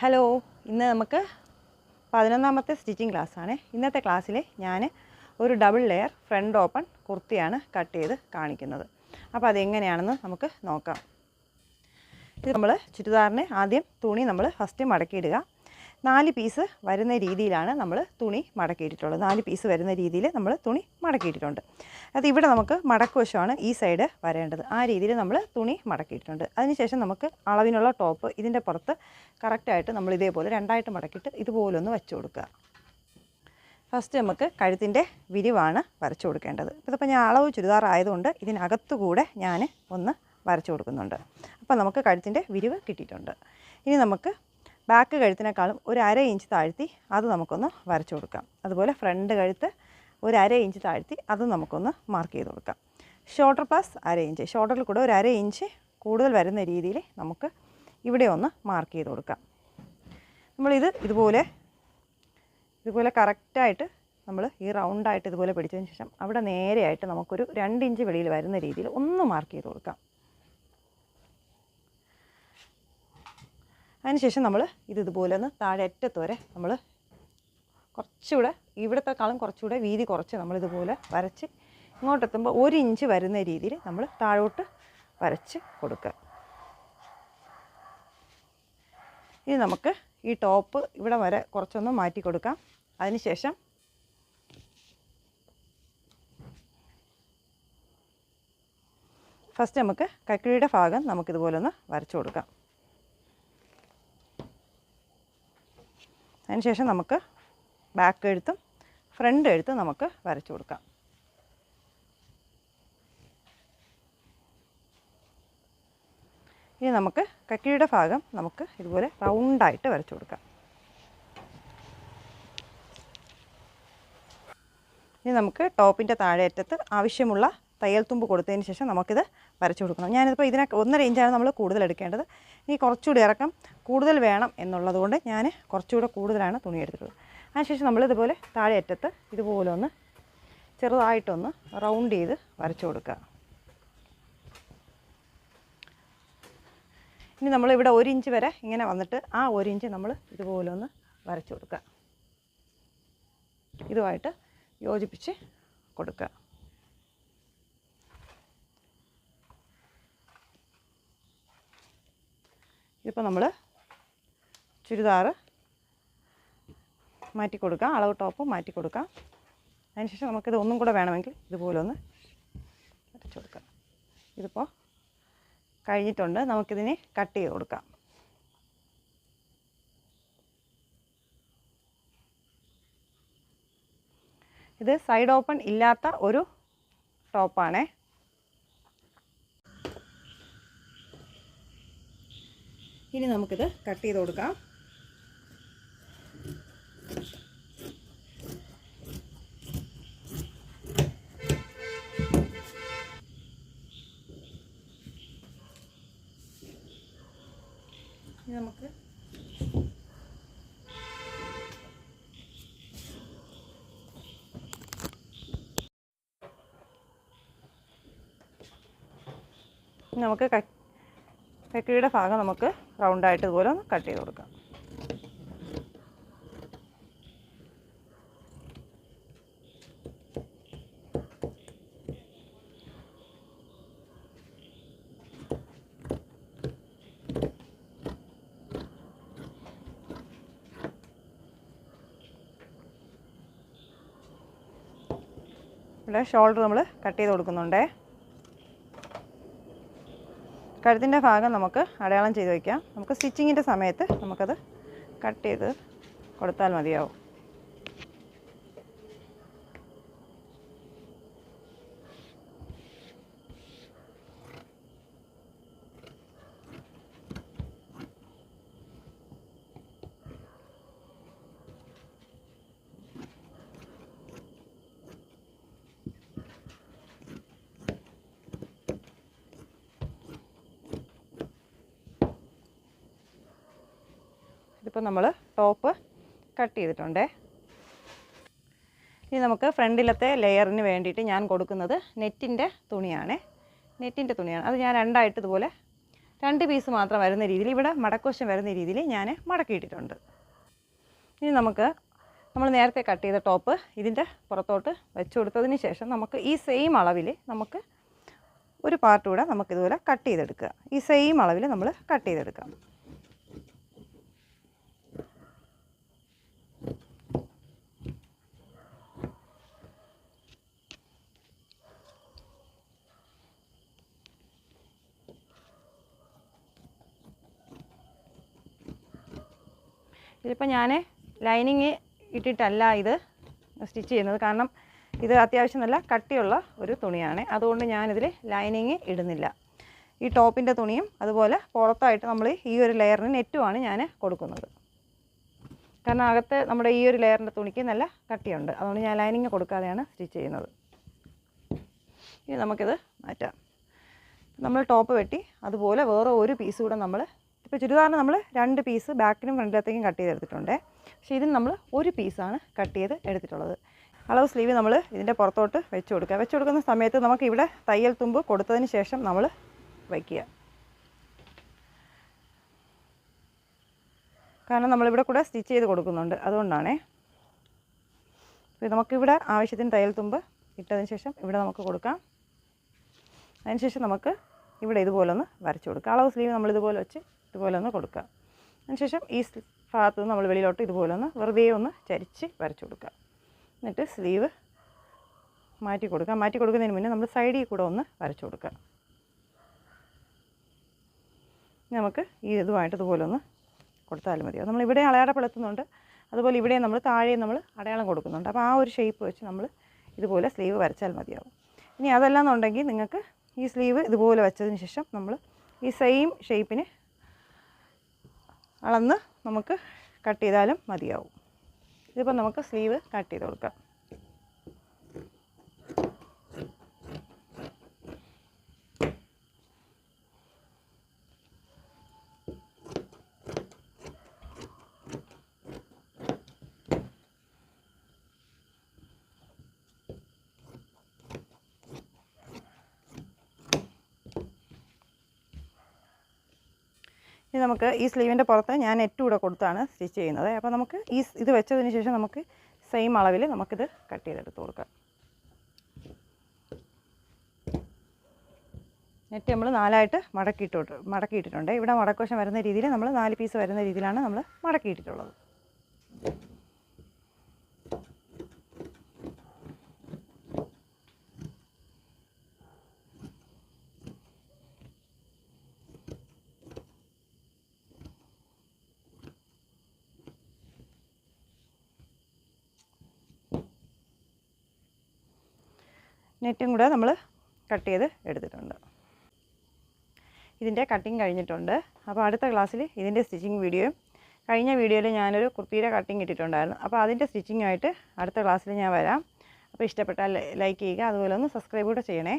Hello ഇന്ന് നമുക്ക് പതിനൊന്നാമത്തെ സ്റ്റിച്ചിങ് ക്ലാസ്സാണ് ഇന്നത്തെ ക്ലാസ്സിൽ ഞാൻ ഒരു ഡബിൾ ലെയർ ഫ്രണ്ട് ഓപ്പൺ കുർത്തിയാണ് കട്ട് ചെയ്ത് കാണിക്കുന്നത്. അപ്പോൾ അതെങ്ങനെയാണെന്ന് നമുക്ക് നോക്കാം. ഇത് നമ്മൾ ചുരിദാറിന് ആദ്യം തുണി നമ്മൾ ഫസ്റ്റ് മടക്കിയിടുക. നാല് പീസ് വരുന്ന രീതിയിലാണ് നമ്മൾ തുണി മടക്കിയിട്ടിട്ടുള്ളത്. നാല് പീസ് വരുന്ന രീതിയിൽ നമ്മൾ തുണി മടക്കിയിട്ടുണ്ട് അത് ഇവിടെ നമുക്ക് മടക്ക് വശമാണ് ഈ സൈഡ് വരേണ്ടത്. ആ രീതിയിൽ നമ്മൾ തുണി മടക്കിയിട്ടുണ്ട്. അതിനുശേഷം നമുക്ക് അളവിനുള്ള ടോപ്പ് ഇതിന്റെ പുറത്ത് കറക്റ്റായിട്ട് നമ്മൾ ഇതേപോലെ രണ്ടായിട്ട് മടക്കിയിട്ട് ഇതുപോലെ ഒന്ന് വെച്ച് കൊടുക്കുക. ഫസ്റ്റ് നമുക്ക് കഴുത്തിന്റെ വിരിവാണ് വരച്ചു കൊടുക്കേണ്ടത്. ഇതിപ്പോൾ ഞാൻ അളവ് ചുരിദാർ ആയതുകൊണ്ട് ഇതിനകത്തുകൂടെ ഞാൻ ഒന്ന് വരച്ചു കൊടുക്കുന്നുണ്ട്. അപ്പോൾ നമുക്ക് കഴുത്തിന്റെ വിരിവ് കിട്ടിയിട്ടുണ്ട്. ഇനി നമുക്ക് ബാക്ക് കഴുത്തിനേക്കാളും ഒരു അര ഇഞ്ച് താഴ്ത്തി അത് നമുക്കൊന്ന് വരച്ചു കൊടുക്കാം. അതുപോലെ ഫ്രണ്ട് കഴുത്ത് ഒരു അര ഇഞ്ച് താഴ്ത്തി അത് നമുക്കൊന്ന് മാർക്ക് ചെയ്ത് കൊടുക്കാം. ഷോൾഡർ പ്ലസ് അര ഇഞ്ച്. ഷോൾഡറിൽ കൂടെ ഒരു അര ഇഞ്ച് കൂടുതൽ വരുന്ന രീതിയിൽ നമുക്ക് ഇവിടെ ഒന്ന് മാർക്ക് ചെയ്ത് കൊടുക്കാം. നമ്മളിത് ഇതുപോലെ ഇതുപോലെ കറക്റ്റായിട്ട് നമ്മൾ ഈ റൗണ്ടായിട്ട് ഇതുപോലെ പിടിച്ചതിന് ശേഷം അവിടെ നേരെയായിട്ട് നമുക്കൊരു രണ്ട് ഇഞ്ച് വെളിയിൽ വരുന്ന രീതിയിൽ ഒന്ന് മാർക്ക് ചെയ്ത് കൊടുക്കാം. അതിനുശേഷം നമ്മൾ ഇത് ഇതുപോലെ ഒന്ന് താഴെ അറ്റത്ത് വരെ നമ്മൾ കുറച്ചുകൂടെ ഇവിടത്തെക്കാളും കുറച്ചുകൂടെ വീതി കുറച്ച് നമ്മളിതുപോലെ വരച്ച് ഇങ്ങോട്ടെത്തുമ്പോൾ ഒരു ഇഞ്ച് വരുന്ന രീതിയിൽ നമ്മൾ താഴോട്ട് വരച്ച് കൊടുക്കുക. ഇനി നമുക്ക് ഈ ടോപ്പ് ഇവിടെ വരെ കുറച്ചൊന്ന് മാറ്റി കൊടുക്കാം. അതിനുശേഷം ഫസ്റ്റ് നമുക്ക് കക്കിഴിയുടെ ഭാഗം നമുക്കിതുപോലെ ഒന്ന് വരച്ചു കൊടുക്കാം. അതിനുശേഷം നമുക്ക് ബാക്ക് എഴുത്തും ഫ്രണ്ട് എഴുത്തും നമുക്ക് വരച്ചു കൊടുക്കാം. ഇനി നമുക്ക് കക്കിയുടെ ഭാഗം നമുക്ക് ഇതുപോലെ റൗണ്ടായിട്ട് വരച്ചു കൊടുക്കാം. ഇനി നമുക്ക് ടോപ്പിന്റെ താഴെ അറ്റത്ത് ആവശ്യമുള്ള തയ്യൽ തുമ്പ് കൊടുത്തതിന് ശേഷം നമുക്കിത് വരച്ചു കൊടുക്കണം. ഞാനിപ്പോൾ ഇതിനെ ഒന്നര ഇഞ്ചാണ് നമ്മൾ കൂടുതൽ എടുക്കേണ്ടത്. ഇനി കുറച്ചുകൂടി ഇറക്കം കൂടുതൽ വേണം എന്നുള്ളതുകൊണ്ട് ഞാൻ കുറച്ചുകൂടെ കൂടുതലാണ് തുണി എടുത്തിട്ടുള്ളത്. അതിനുശേഷം നമ്മളിതുപോലെ താഴെ അറ്റത്ത് ഇതുപോലെ ഒന്ന് ചെറുതായിട്ടൊന്ന് റൗണ്ട് ചെയ്ത് വരച്ചു കൊടുക്കുക. ഇനി നമ്മളിവിടെ ഒരു ഇഞ്ച് വരെ ഇങ്ങനെ വന്നിട്ട് ആ ഒരു ഇഞ്ച് നമ്മൾ ഇതുപോലെ ഒന്ന് വരച്ചു കൊടുക്കുക. ഇതുമായിട്ട് യോജിപ്പിച്ച് കൊടുക്കുക. ഇതിപ്പോൾ നമ്മൾ ചുരിദാർ മാറ്റി കൊടുക്കാം അളവ് ടോപ്പ് മാറ്റി കൊടുക്കാം. അതിനുശേഷം നമുക്കിത് ഒന്നും കൂടെ വേണമെങ്കിൽ ഇതുപോലെ ഒന്ന് വരച്ചു കൊടുക്കാം. ഇതിപ്പോൾ കഴിഞ്ഞിട്ടുണ്ട്. നമുക്കിതിനെ കട്ട് ചെയ്ത് കൊടുക്കാം. ഇത് സൈഡ് ഓപ്പൺ ഇല്ലാത്ത ഒരു ടോപ്പാണേ. ഇനി നമുക്കിത് കട്ട് ചെയ്ത് കൊടുക്കാം. നമുക്ക് നമുക്ക് കട്ട് കക്കിയുടെ ഭാഗം നമുക്ക് റൗണ്ടായിട്ട് ഇതുപോലെ ഒന്ന് കട്ട് ചെയ്ത് കൊടുക്കാം. ഷോൾഡർ നമ്മൾ കട്ട് ചെയ്ത് കൊടുക്കുന്നുണ്ടേ. കഴുത്തിന്റെ ഭാഗം നമുക്ക് അടയാളം ചെയ്ത് വയ്ക്കാം നമുക്ക് സ്റ്റിച്ചിങ്ങിന്റെ സമയത്ത് നമുക്കത് കട്ട് ചെയ്ത് കൊടുത്താൽ മതിയാവും. ഇതിപ്പോൾ നമ്മൾ ടോപ്പ് കട്ട് ചെയ്തിട്ടുണ്ട്. ഇനി നമുക്ക് ഫ്രണ്ടിലത്തെ ലെയറിന് വേണ്ടിയിട്ട് ഞാൻ കൊടുക്കുന്നത് നെറ്റിന്റെ തുണിയാണ്. നെറ്റിന്റെ തുണിയാണ്. അത് ഞാൻ രണ്ടായിട്ട് ഇതുപോലെ രണ്ട് പീസ് മാത്രം വരുന്ന രീതിയിൽ ഇവിടെ മടക്കോശം വരുന്ന രീതിയിൽ ഞാൻ മടക്കിയിട്ടിട്ടുണ്ട്. ഇനി നമുക്ക് നമ്മൾ നേരത്തെ കട്ട് ചെയ്ത ടോപ്പ് ഇതിന്റെ പുറത്തോട്ട് വെച്ച് കൊടുത്തതിന് ശേഷം നമുക്ക് ഈ സെയിം അളവിൽ നമുക്ക് ഒരു പാർട്ട് കൂടെ നമുക്കിതുപോലെ കട്ട് ചെയ്തെടുക്കുക. ഈ സെയിം അളവിൽ നമ്മൾ കട്ട് ചെയ്തെടുക്കാം. ഇതിപ്പോൾ ഞാൻ ലൈനിങ് ഇട്ടിട്ടല്ല ഇത് സ്റ്റിച്ച് ചെയ്യുന്നത്. കാരണം ഇത് അത്യാവശ്യം നല്ല കട്ടിയുള്ള ഒരു തുണിയാണ്. അതുകൊണ്ട് ഞാനിതിൽ ലൈനിങ് ഇടുന്നില്ല. ഈ ടോപ്പിന്റെ തുണിയും അതുപോലെ പുറത്തായിട്ട് നമ്മൾ ഈ ഒരു ലെയറിന് നെറ്റുമാണ് ഞാൻ കൊടുക്കുന്നത്. കാരണം അകത്ത് നമ്മുടെ ഈ ഒരു ലെയറിന്റെ തുണിക്ക് നല്ല കട്ടിയുണ്ട്. അതുകൊണ്ട് ഞാൻ ലൈനിങ് കൊടുക്കാതെയാണ് സ്റ്റിച്ച് ചെയ്യുന്നത്. ഇനി നമുക്കിത് മാറ്റാം. നമ്മൾ ടോപ്പ് വെട്ടി അതുപോലെ വേറെ ഒരു പീസ് കൂടെ നമ്മൾ ഇപ്പോൾ ചുരിദാറിന് നമ്മൾ രണ്ട് പീസ് ബാക്കിനും ഫ്രണ്ടിലത്തേക്കും കട്ട് ചെയ്തെടുത്തിട്ടുണ്ട്. പക്ഷേ ഇതിന് നമ്മൾ ഒരു പീസാണ് കട്ട് ചെയ്ത് എടുത്തിട്ടുള്ളത്. അളവ് സ്ലീവ് നമ്മൾ ഇതിന്റെ പുറത്തോട്ട് വെച്ച് കൊടുക്കുക. വെച്ച് കൊടുക്കുന്ന സമയത്ത് നമുക്ക് ഇവിടെ തയ്യൽ തുമ്പ് കൊടുത്തതിന് ശേഷം നമ്മൾ വയ്ക്കുക. കാരണം നമ്മളിവിടെ കൂടെ സ്റ്റിച്ച് ചെയ്ത് കൊടുക്കുന്നുണ്ട്. അതുകൊണ്ടാണേ. നമുക്കിവിടെ ആവശ്യത്തിന് തയ്യൽ തുമ്പ് ഇട്ടതിന് ശേഷം ഇവിടെ നമുക്ക് കൊടുക്കാം. അതിനുശേഷം നമുക്ക് ഇവിടെ ഇതുപോലെ ഒന്ന് വരച്ചു കൊടുക്കാം. അളവ് സ്ലീവ് നമ്മളിതുപോലെ വെച്ച് ഇതുപോലെ ഒന്ന് കൊടുക്കുക. അതിനുശേഷം ഈ ഭാഗത്ത് നിന്ന് നമ്മൾ വെളിയിലോട്ട് ഇതുപോലെ ഒന്ന് വെറുതെ ഒന്ന് ചരിച്ച് വരച്ചു കൊടുക്കുക. എന്നിട്ട് സ്ലീവ് മാറ്റി കൊടുക്കുക. മാറ്റി കൊടുക്കുന്നതിന് മുന്നേ നമ്മൾ സൈഡിൽ കൂടെ ഒന്ന് വരച്ചു കൊടുക്കുക. നമുക്ക് ഈ ഇതുമായിട്ട് ഇതുപോലെ ഒന്ന് കൊടുത്താലും മതിയാവും നമ്മൾ ഇവിടെ അടയാളപ്പെടുത്തുന്നുണ്ട്. അതുപോലെ ഇവിടെ നമ്മൾ താഴെ നമ്മൾ അടയാളം കൊടുക്കുന്നുണ്ട്. അപ്പോൾ ആ ഒരു ഷേപ്പ് വെച്ച് നമ്മൾ ഇതുപോലെ സ്ലീവ് വരച്ചാൽ മതിയാവും. ഇനി അതല്ല എന്നുണ്ടെങ്കിൽ നിങ്ങൾക്ക് ഈ സ്ലീവ് ഇതുപോലെ വെച്ചതിന് ശേഷം നമ്മൾ ഈ സെയിം ഷേപ്പിന് അളന്ന് നമുക്ക് കട്ട് ചെയ്താലും മതിയാവും. ഇതിപ്പോൾ നമുക്ക് സ്ലീവ് കട്ട് ചെയ്ത് കൊടുക്കാം. ഇനി നമുക്ക് ഈ സ്ലീവിന്റെ പുറത്ത് ഞാൻ നെറ്റ് കൂടെ കൊടുത്താണ് സ്റ്റിച്ച് ചെയ്യുന്നത്. അപ്പോൾ നമുക്ക് ഈ ഇത് വെച്ചതിന് ശേഷം നമുക്ക് സെയിം അളവിൽ നമുക്കിത് കട്ട് ചെയ്തെടുത്ത് കൊടുക്കാം. നെറ്റ് നമ്മൾ നാലായിട്ട് മടക്കിയിട്ടുണ്ട് മടക്കിയിട്ടിട്ടുണ്ട്. ഇവിടെ മടക്കോശം വരുന്ന രീതിയിൽ നമ്മൾ നാല് പീസ് വരുന്ന രീതിയിലാണ് നമ്മൾ മടക്കിയിട്ടിട്ടുള്ളത് നെറ്റും കൂടെ നമ്മൾ കട്ട് ചെയ്ത് എടുത്തിട്ടുണ്ട്. ഇതിന്റെ കട്ടിങ് കഴിഞ്ഞിട്ടുണ്ട്. അപ്പോൾ അടുത്ത ക്ലാസ്സിൽ ഇതിന്റെ സ്റ്റിച്ചിങ് വീഡിയോയും കഴിഞ്ഞ വീഡിയോയിൽ ഞാനൊരു കുർത്തിയുടെ കട്ടിങ് ഇട്ടിട്ടുണ്ടായിരുന്നു. അപ്പോൾ അതിന്റെ സ്റ്റിച്ചിങ്ങായിട്ട് അടുത്ത ക്ലാസ്സിൽ ഞാൻ വരാം. അപ്പോൾ ഇഷ്ടപ്പെട്ടാൽ ലൈക്ക് ചെയ്യുക. അതുപോലെ ഒന്ന് സബ്സ്ക്രൈബ് കൂടെ ചെയ്യണേ.